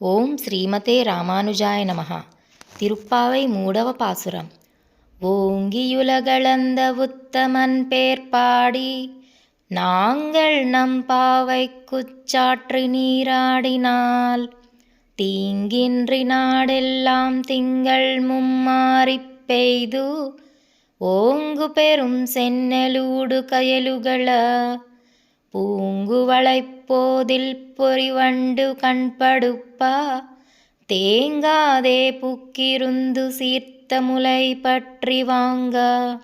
ஓம் ஸ்ரீமதே ராமானுஜாய நமः திருப்பாவை மூடவ பாசுரம் ஓங்கியுலகளந்த உத்தமன் பேர்பாடி நாங்கள் நம் பாவைக்குச் சாற்றி நீராடினால் தீங்கின்றி நாடெல்லாம் திங்கள் மும்மாறி பெய்து ஓங்கு பெரும் சென்னலூடு கயலுகள பூங்குவளைப்போதில் பொறிவண்டு கண்படுப்பா. தேங்காதே புக்கிருந்து சீர்த்த முலை பற்றி வாங்க.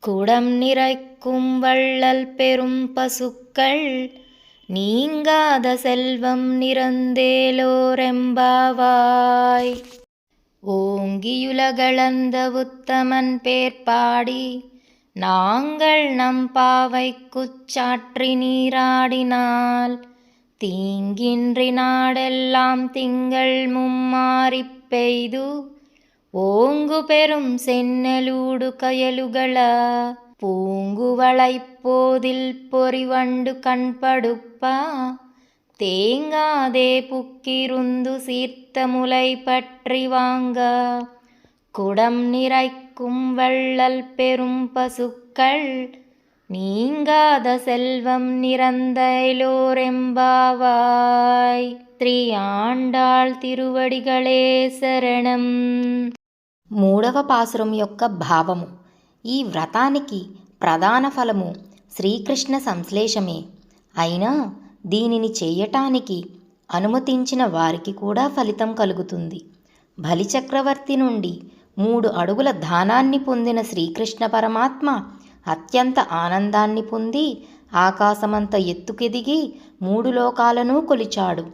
குடம் நிறைக்கும் வள்ளல் பெரும் பசுக்கள் நீங்காத செல்வம் நிறந்தேலோரெம்பாவாய். ஓங்கியுலகளந்த உத்தமன் பேர்பாடி பாடி நாங்கள் நம் பாவைக்குச் சாற்றி நீராடினால் தீங்கின்றி நாடெல்லாம் திங்கள் மும்மாறி பெய்து ஓங்கு பெரும் சென்னலூடு கயலுகள பூங்குவளைப்போதில் பொறிவண்டு கண்படுப்பா தேங்காதே புக்கிருந்து சீர்த்த முலை பற்றி வாங்க குடம் நிறை நிறைக்கும் வள்ளல் பெரும் பசுக்கள் நீங்காத செல்வம் நிறந்தைலோரெம்பாவாய் శ్రీ ఆండాళ్ తిరువడిగళే శరణం మూడవ పాసురం యొక్క భావము ఈ వ్రతానికి ప్రధాన ఫలము శ్రీకృష్ణ సంశ్లేషమే అయినా దీనిని చేయటానికి అనుమతించిన వారికి కూడా ఫలితం కలుగుతుంది బలిచక్రవర్తి నుండి మూడు అడుగుల దానాన్ని పొందిన శ్రీకృష్ణ పరమాత్మ అత్యంత ఆనందాన్ని పొంది ఆకాశమంత ఎత్తుకెదిగి మూడు లోకాలను కొలిచాడు.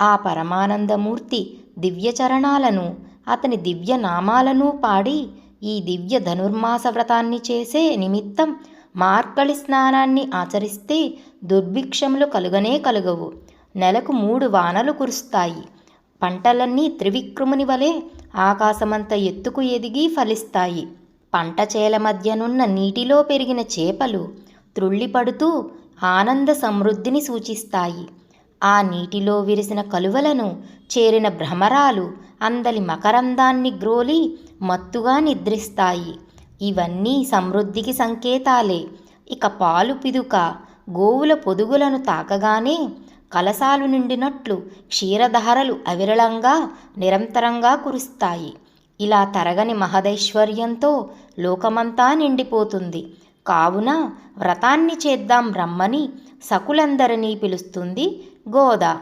ఆ పరమానందమూర్తి దివ్యచరణాలను అతని దివ్య నామాలను పాడి ఈ దివ్య ధనుర్మాస వ్రతాన్ని చేసే నిమిత్తం మార్కళి స్నానాన్ని ఆచరిస్తే దుర్భిక్షములు కలుగనే కలుగవు. నెలకు మూడు వానలు కురుస్తాయి. పంటలన్నీ త్రివిక్రముని వలె ఆకాశమంత ఎత్తుకు ఎదిగి ఫలిస్తాయి. పంట చేల మధ్యనున్న నీటిలో పెరిగిన చేపలు త్రుళ్ళిపడుతూ ఆనంద సమృద్ధిని సూచిస్తాయి. ఆ నీటిలో విరిసిన కలువలను చేరిన భ్రమరాలు అందలి మకరందాన్ని గ్రోలి మత్తుగా నిద్రిస్తాయి. ఇవన్నీ సమృద్ధికి సంకేతాలే. ఇక పాలు పిదుక గోవుల పొదుగులను తాకగానే కలసాలు నిండినట్లు క్షీరధారలు అవిరళంగా నిరంతరంగా కురుస్తాయి. ఇలా తరగని మహదైశ్వర్యంతో లోకమంతా నిండిపోతుంది. కావున వ్రతాన్ని చేద్దాం రమ్మని సకులందరినీ పిలుస్తుంది గోదా.